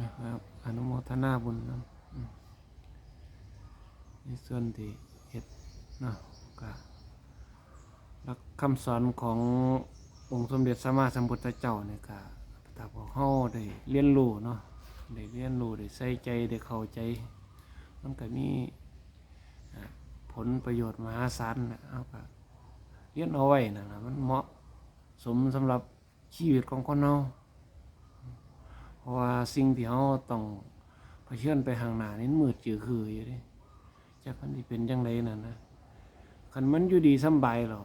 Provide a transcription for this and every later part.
นะครับ อนุโมทนาบุญนะในส่วนที่เฮ็ดนะก็แล้วคำสอนขององค์สมเด็จสัมมาสัมพุทธเจ้าเนี่ยก็ถ้าพวกเฮาได้เรียนรู้เนาะได้เรียนรู้ได้ใส่ใจได้เข้าใจ มันก็มีผลประโยชน์มหาศาลนะเอาก็เรียนเอาไว้นะมันเหมาะสมสำหรับชีวิตของคนเฮา เพราะว่าสิ่งที่เราต้องเผชิญไปห่างหน้านี่มืดจือคืออยู่ดิจากมันที่เป็นจังไดนั่นนะคันมันอยู่ดีสบายหรอ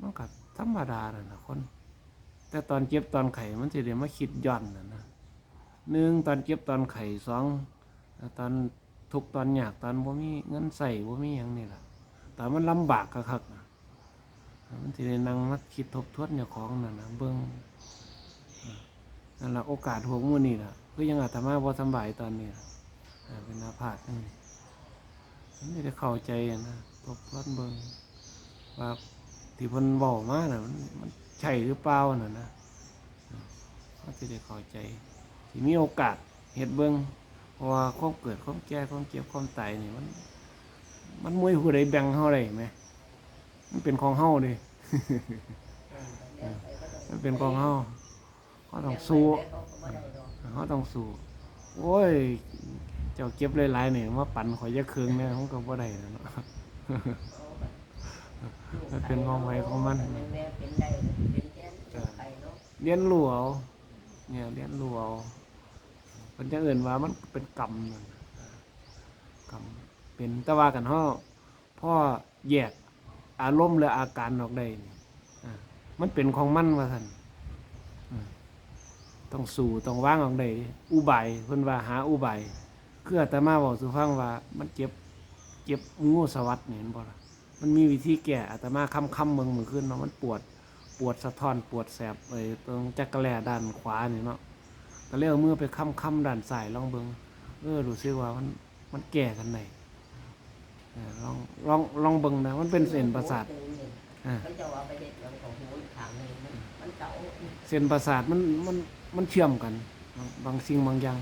มันก็ธรรมดาแหละนะคน แต่ตอนเจ็บตอนไข้มันจะเดี๋ยวมาคิดย่อนนะนะหนึ่งตอนเจ็บตอนไข้สองตอนทุกตอนยากตอนบ่ามีเงินใส่บ่ามีหยังนี่แหละแต่มันลำบากคักนะมันจะได้นั่งมาคิดทบทวนเจ้าของนั่นนะเบิ่ง นั่นแหละโอกาสหัวมือนี่แหละคือยังอาตมาบ่สำบายตอนนี้ล่ะอ่าเป็นอาพาธนั่นมันไม่ได้เข้าใจอะนะทบทวนเบิ่งว่าที่เพิ่นบอกมาน่ะมันมันใช่หรือเปล่าน่ะนะอ่าเขาจะได้เข้าใจที่มีโอกาสเฮ็ดเบิ่งเพราะว่าความเกิดความแก่ความเจ็บความตายนี่มัน มันมวยผู้ใดแบ่งเฮาได้ไหมมันเป็นของเฮาเดิมันเป็นของเฮา เขาต้องสู้เขาต้องสู้โอ้ย เจ้าเก็บหลายๆเนี่ยมาปั่นข่อยจะคืงเนี่ยเขาก็บ่ได้แล้วเนาะมันเป็นของไว้ของมันแม่เป็นได้เป็นแค่ไปเนาะเรียนรู้เอาเนี่ยเรียนรู้เอามันจะเอื่นว่ามันเป็นกรรมนั่นน่ะกรรมเป็นแต่ว่ากันห่อพ่อแยกอารมณ์หรืออาการออกได้นี่อ่ามันเป็นของมันว่าท่านอ่า ต้องสู่ต้องว่างออกได้อุบายเพิ่นว่าหาอุบายคืออาตมาบอกสุฟังว่า มันเจ็บเจ็บงูสวัสดเนี่ยเห็นบ่ล่ะมันมีวิธีแก้อาตมาค้ำค้ำเมืองมือขึ้นเนาะมันปวดปวดสะท้อนปวดแสบเลยตรงจักระแลด้านขวานี่เนาะก็เลยเอามือไปค้ำค้ำด้านซ้ายลองเบิงเออรู้สึกว่ามันมันแก่กันไหนเออลองลองลองเบิงนะมันเป็นเส้นประสาทอ่าเขาจะว่าไปเด็ดเรื่องของหูอีกทางหนึงมันมันเก่าเส้นประสาทมันมัน มันเชื่อมกัน บางบางสิ่งบางอย่าง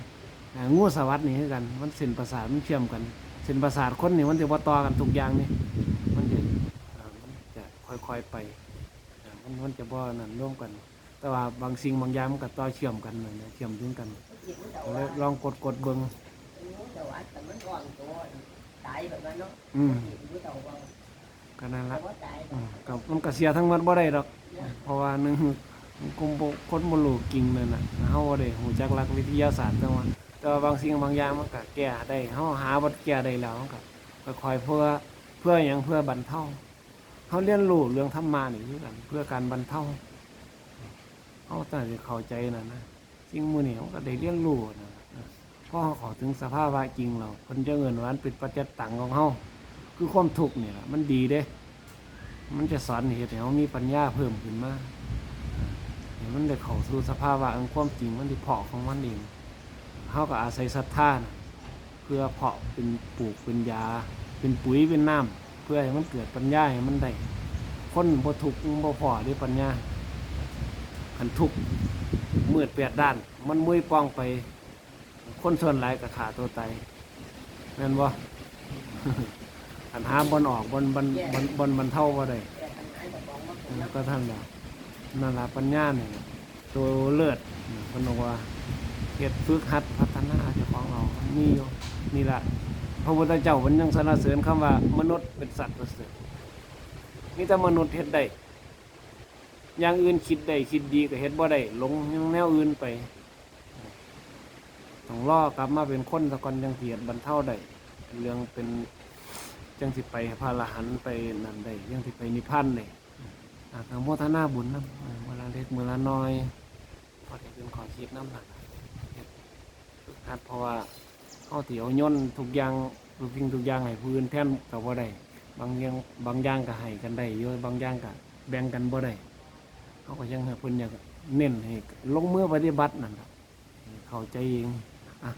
อ่างูสวัสดนี่คือกัน มันเส้นประสาทมันเชื่อมกัน เส้นประสาทคนนี่มันจะว่าต่อกันทุกอย่างนี่มันจะอ่ามันจะค่อยๆไปอ่ามันมันจะบ่นั่นร่วมกัน แต่ว่าบางสิ่งบางอย่างมันก็ต่อเชื่อมกันนั่นนะเชื่อมถึงกันจิตมันจะก็ว่าเลยลองกดกดเบิงมันจะว่าแต่มันอ่อนตัวตายแบบนั้นเนาะอืมจิตมันจะว่าก็นั่นแต่ละว่าตายอืมกับมันก็เสียทั้งหมดบ่ได้ดอก เพราะว่าหนึง มันคงบ่คนบ่รู้กิ่งนั่นน่ะเฮาได้ฮู้จักหลักวิทยาศาสตร์จังว่าแต่ว่าบางสิ่งบางอย่างมันก็แก้ได้เฮาหาบ่แก้ได้แล้วมันก็ค่อยๆเพื่อเพื่อหยังเพื่อบรรเทาเฮาเรียนรู้เรื่องธรรมะนี่คือกันเพื่อการบรรเทาเฮาต้องได้เข้าใจนั่นนะสิ่งมื้อนี้มันก็ได้เรียนรู้นะพอเฮาเข้าถึงสภาวะจริงแล้วเพิ่นจะเงินวานเป็นปัจจัยตังของเฮาคือความทุกข์นี่ล่ะมันดีเด้ มันจะสอนเหตุให้เรามีปัญญาเพิ่มขึ้นมา มันได้เข้าสู่สภาวะอันความจริงมันที่เพาะของมันเองเขาก็อาศัยศรัทธานะเพื่อเพาะเป็นปลูกเป็นยา เป็นปุ๋ยเป็นน้ำเพื่อให้มันเกิดปัญญาให้มันได้คนบ่ทุกข์บ่พอด้วยปัญญาขันทุกข์มืดแปดด้าน มันมุ้ยป้องไป คนส่วนหลายก็ขาตัวไตายแม่นบ่อันหาบนออกบนบนบนบนบนเท่าบ่ได้ก็ท่านละ นั่นละปัญญาเนี่ยตัวเลิศเพนว่าเฮ็ดฝึกหัดพัฒนาเจ้าของเรามีอยู่นี่แหละพระพุทธเจ้ามันยังสรรเสริญคำว่ามนุษย์เป็นสัตว์ประเสริฐมีแต่มนุษย์เฮ็ดได้อย่างอื่นคิดได้คิดดีก็เฮ็ดบ่ได้หลงยังแนวอื่นไปต้องรอกลับมาเป็นคนสะกอนจังสิเฮ็ดบรรเทาได้เรื่องเป็นจังสิไปพระอรหันไปนั่นได้จังสิไปนิพพานได้อาทางโมทนาบุญนะ เมื่อละเล็กเมื่อละน้อยพอได้เป็นขอคิดน้ำหนักเฮ็ดฝึกหัดเพราะว่าเขาเตี๋ยวย่นทุกอย่างทุกสิ่งทุกอย่างให้พื้นแท่นกับบ่ได้บางอย่างบางอย่างก็ให้กันได้เยอะบางอย่างก็แบ่งกันบ่ได้เขาก็ยังให้เพิ่นอยากเน้นให้ลงมือปฏิบัตินั่นแหละเข้าใจเองอะ